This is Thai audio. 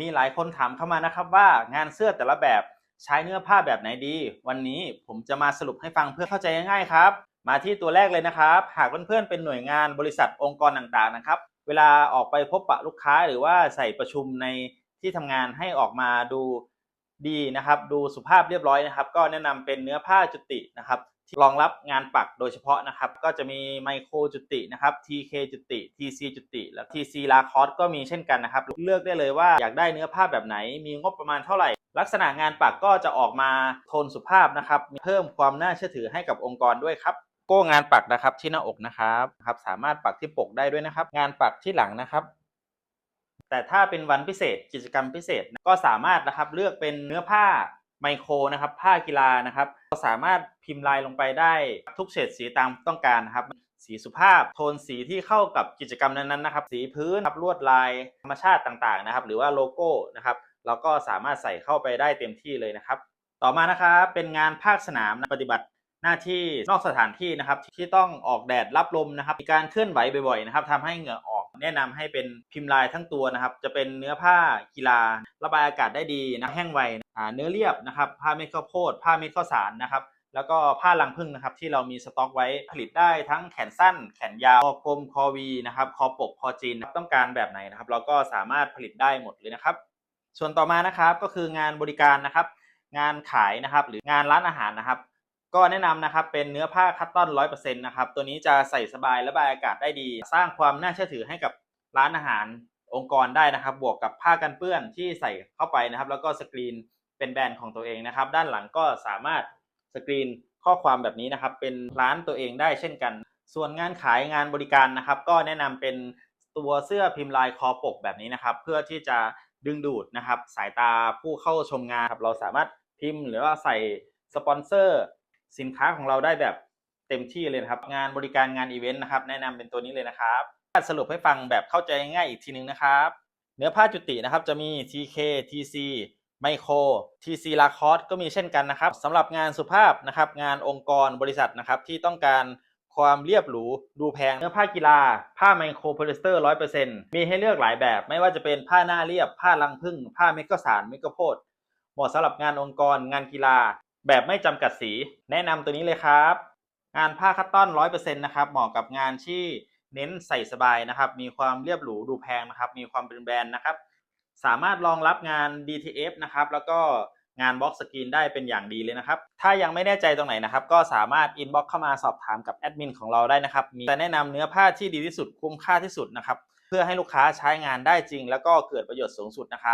มีหลายคนถามเข้ามานะครับว่างานเสื้อแต่ละแบบใช้เนื้อผ้าแบบไหนดี วันนี้ผมจะมาสรุปให้ฟังเพื่อเข้าใจง่ายๆครับ มาที่ตัวแรกเลยนะครับ หากเพื่อนๆเป็นหน่วยงานบริษัทองค์กรต่างๆนะครับ เวลาออกไปพบปะลูกค้าหรือว่าใส่ประชุมในที่ทำงานให้ออกมาดูดีนะครับ ดูสุภาพเรียบร้อยนะครับ ก็แนะนำเป็นเนื้อผ้าจุตินะครับ รองรับงานปักโดยเฉพาะนะครับ ก็จะมีไมโครจุตินะครับ TK จุติ TC จุติ และ TC ลาคอสก็มีเช่นกันนะครับ เลือกได้เลยว่าอยากได้เนื้อผ้าแบบไหน มีงบประมาณเท่าไหร่ ลักษณะงานปักก็จะออกมาโทนสุภาพนะครับ เพิ่มความน่าเชื่อถือให้กับองค์กรด้วยครับ โก้งานปักนะครับที่หน้าอกนะครับครับ สามารถปักที่ปกได้ด้วยนะครับ งานปักที่หลังนะครับแต่ถ้าเป็นวันพิเศษกิจกรรมพิเศษก็สามารถนะครับเลือกเป็นเนื้อผ้า ไมโครนะครับผ้ากีฬานะครับก็สามารถพิมพ์ลายลงไปได้ทุกเฉดสีตามต้องการนะครับ สีสุภาพ โทนสีที่เข้ากับกิจกรรมนั้นๆนะครับ สีพื้นครับลวดลายธรรมชาติต่างๆนะครับ หรือว่าโลโก้นะครับเราก็สามารถใส่เข้าไปได้เต็มที่เลยนะครับ ต่อมานะครับเป็นงานภาคสนามปฏิบัติหน้าที่นอกสถานที่นะครับที่ต้องออกแดดรับลมนะครับมีการเคลื่อนไหวบ่อยๆนะครับทำให้เหงื่ออ แนะนำให้เป็นพิมพ์ลายทั้งตัวนะครับ จะเป็นเนื้อผ้ากีฬา ระบายอากาศได้ดีนะแห้งไวเนื้อเรียบนะครับ ผ้าเม็ดข้าวโพดผ้าเม็ดข้าวสารนะครับแล้วก็ผ้าลังพึ่งนะครับที่เรามีสต็อกไว้ผลิตได้ทั้งแขนสั้น แขนยาวคอกลมคอวีนะครับคอปกคอจีนต้องการแบบไหนนะครับ เราก็สามารถผลิตได้หมดเลยนะครับ ส่วนต่อมานะครับก็คืองานบริการนะครับ งานขายนะครับ หรืองานร้านอาหารนะครับ ก็แนะนำนะครับเป็นเนื้อผ้าคัตตอนร้อยเปอร์เซ็นต์นะครับตัวนี้จะใส่สบายและระบายอากาศได้ดี สร้างความน่าเชื่อถือให้กับร้านอาหารองค์กรได้นะครับ บวกกับผ้ากันเปื้อนที่ใส่เข้าไปนะครับ แล้วก็สกรีนเป็นแบรนด์ของตัวเองนะครับ ด้านหลังก็สามารถสกรีนข้อความแบบนี้นะครับ เป็นร้านตัวเองได้เช่นกัน ส่วนงานขายงานบริการนะครับ ก็แนะนำเป็นตัวเสื้อพิมพ์ลายคอปกแบบนี้นะครับ เพื่อที่จะดึงดูดนะครับ สายตาผู้เข้าชมงานครับเราสามารถพิมพ์หรือว่าใส่สปอนเซอร์ สินค้าของเราได้แบบเต็มที่เลยนะครับ งานบริการงานอีเวนต์นะครับแนะนำเป็นตัวนี้เลยนะครับสรุปให้ฟังแบบเข้าใจง่ายอีกทีนึงนะครับ เนื้อผ้าจุตินะครับจะมี TK TC ไมโคร TC ลาคอสก็มีเช่นกันนะครับสำหรับงานสุภาพนะครับงานองค์กรบริษัทนะครับที่ต้องการความเรียบหรูดูแพงเนื้อผ้ากีฬา ผ้าไมโครโพลิสเตอร์ร้อยเปอร์เซ็นต์มีให้เลือกหลายแบบ ไม่ว่าจะเป็นผ้าหน้าเรียบ ผ้าลังพึ่ง ผ้าเมกะสารเมกะโพดเหมาะสำหรับงานองค์กรงานกีฬา แบบไม่จำกัดสี แนะนำตัวนี้เลยครับ งานผ้าคัตตอนร้อยเปอร์เซ็นต์นะครับเหมาะกับงานที่เน้นใส่สบายนะครับ มีความเรียบหรูดูแพงนะครับ มีความเป็นแบรนด์นะครับ สามารถรองรับงาน DTF นะครับ แล้วก็งานบล็อกสกรีนได้เป็นอย่างดีเลยนะครับ ถ้ายังไม่แน่ใจตรงไหนนะครับ ก็สามารถอินบ็อกเข้ามาสอบถามกับแอดมินของเราได้นะครับ มีแต่แนะนำเนื้อผ้าที่ดีที่สุดคุ้มค่าที่สุดนะครับ เพื่อให้ลูกค้าใช้งานได้จริง แล้วก็เกิดประโยชน์สูงสุดนะครับ